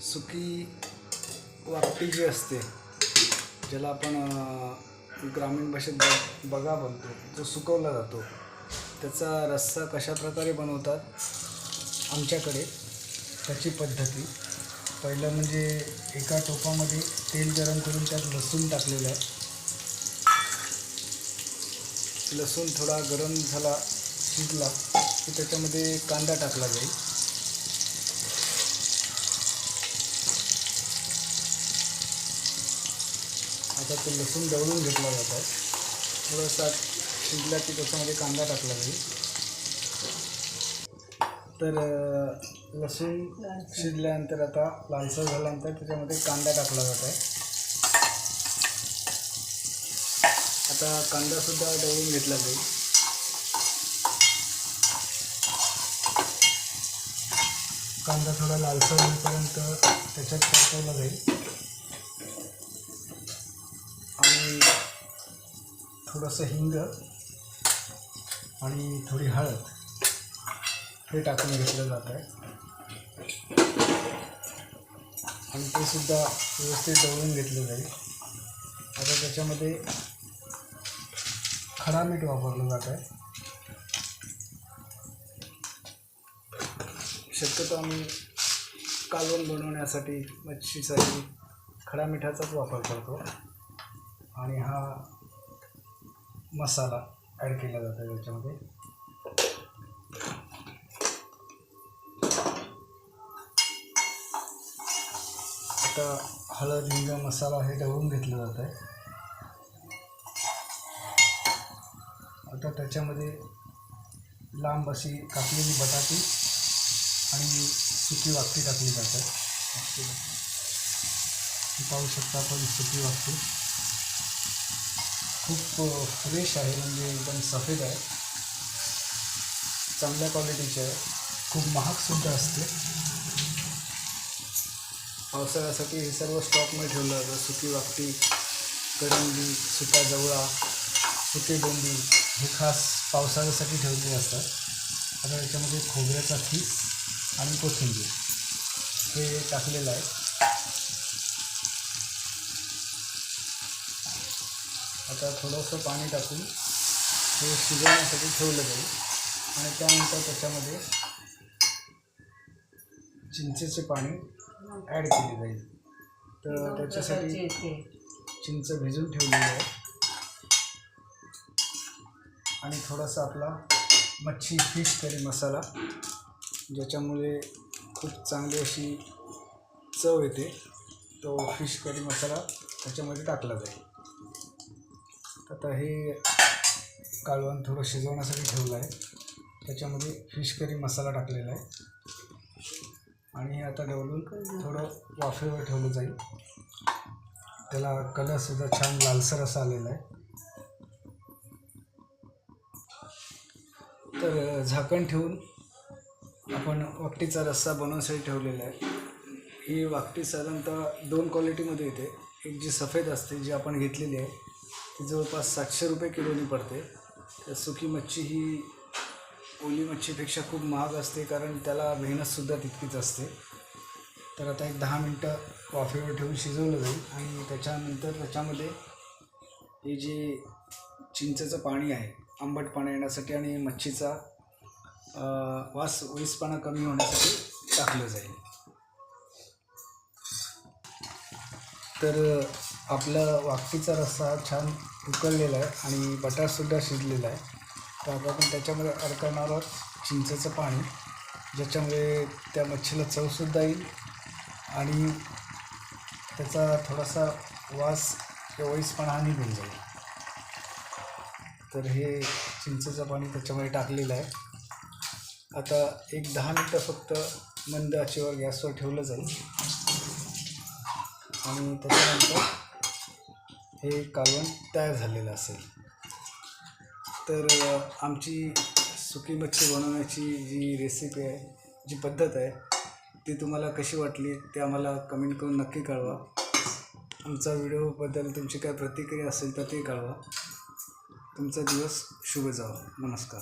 सुकी वाकटी जी असते ज्याला आपण ग्रामीण भाषेत ब बगा बनतो जो सुकवला जातो त्याचा रस्सा कशा प्रकारे बनवतात आमच्याकडे त्याची पद्धती. पहिलं म्हणजे एका टोपामध्ये तेल गरम करून त्यात लसूण टाकलेलं आहे. लसूण थोडा गरम झाला शिजला की त्याच्यामध्ये कांदा टाकला जाईल. आता ते लसूण दळून घेतला जात. आहे थोडासा शिजला की त्याच्यामध्ये कांदा टाकला जाईल. तर लसूण शिजल्यानंतर आता लालसर झाल्यानंतर त्याच्यामध्ये कांदा टाकला जात आहे. आता कांदासुद्धा दळून घेतला जाईल. कांदा थोडा लालसर होईपर्यंत त्याच्यात टाकवला जाईल. आणि थोडंसं हिंग आणि थोडी हळद हे टाकून घेतलं जात आहे. आणि ते सुद्धा व्यवस्थित दळून घेतलं जाईल. आता त्याच्यामध्ये खडा मीठ वापरलं जात आहे. शक्यतो आम्ही कालवण बनवण्यासाठी मच्छीसाठी खडा मिठाचाच वापर करतो. आणि हा मसाला ॲड केला जातो याच्यामध्ये. आता हळद हिंग मसाला हे ढवळून घेतलं जात आहे आता त्याच्यामध्ये लांब अशी कापलेली बटाटी आणि सुकी वाकटी टाकली जाते. आहे पाहू शकता आपण सुकी वाकटी खूप फ्रेश आहे म्हणजे एकदम सफेद आहे. चांगल्या क्वालिटीची आहे. खूप महागसुद्धा असते. पावसाळ्यासाठी हे सर्व स्टॉकमध्ये ठेवलं जातं. सुकी वाकटी करंदी सुका जवळा सुके बोंबी हे खास पावसाळ्यासाठी ठेवलेले असतात. आता याच्यामध्ये खोबऱ्याचा खीस आणि कोथिंबीर हे टाकलेलं आहे. आता थोडंसं पाणी टाकून हे शिजवण्यासाठी ठेवलं जाईल. आणि त्यानंतर त्याच्यामध्ये चिंचेचे पाणी ॲड केले जाईल. तर त्याच्यासाठी चिंच भिजून ठेवलेली आहे. आणि थोडासा आपला मच्छी फिश करी मसाला ज्याच्यामुळे खूप चांगली अशी चव येते तो फिश करी मसाला त्याच्यामध्ये टाकला जाईल. आता हे कालवण थोडं शिजवण्यासाठी ठेवलं आहे. त्याच्यामध्ये फिश करी मसाला टाकलेला आहे. आणि हे आता डवलून थोडं वाफेवर ठेवलं जाईल. त्याला कलरसुद्धा छान लालसर असा आलेला आहे. तर झाकण ठेवून आपण वाकटीचा रस्सा बनवण्यासाठी ठेवलेला आहे. ही वाकटी साधारणतः दोन क्वालिटीमध्ये येते. एक जी सफेद असते जी आपण घेतलेली आहे ही जवळपास सातशे रुपये किलोनी पडते. तर सुकी मच्छी ही ओली मच्छीपेक्षा खूप महाग असते कारण त्याला मेहनतसुद्धा तितकीच असते. तर आता एक दहा मिनटं वाफेवर ठेवून शिजवलं जाईल आणि त्याच्यानंतर त्याच्यामध्ये हे जे चिंचेचं पाणी आहे आंबट पाणी येण्यासाठी आणि मच्छीचा वास विसपणा कमी होण्यासाठी टाकलं जाईल. तर आपला वाकटीचा रस्सा छान उकळलेला आहे आणि बटाटसुद्धा शिजलेला आहे. तर आता आपण त्याच्यामध्ये ॲड करणार आहोत चिंचेचं पाणी ज्याच्यामुळे त्या मच्छीला चवसुद्धा येईल आणि त्याचा थोडासा वास किंवा वईसपणा हानी निघून जाईल. तर हे चिंचेचं पाणी त्याच्यामध्ये टाकलेलं आहे. आता एक दहा मिनटं फक्त मंद आचेवर गॅसवर ठेवलं जाईल. आणि त्याच्यानंतर हे कालवण तयार झालेलं असेल. तर आमची सुकी मच्छी बनवण्याची जी रेसिपी आहे जी पद्धत आहे ती तुम्हाला कशी वाटली ते आम्हाला कमेंट करून नक्की कळवा. आमचा व्हिडिओबद्दल तुमची काय प्रतिक्रिया असेल तर ते कळवा. तुमचा दिवस शुभ जावो. नमस्कार.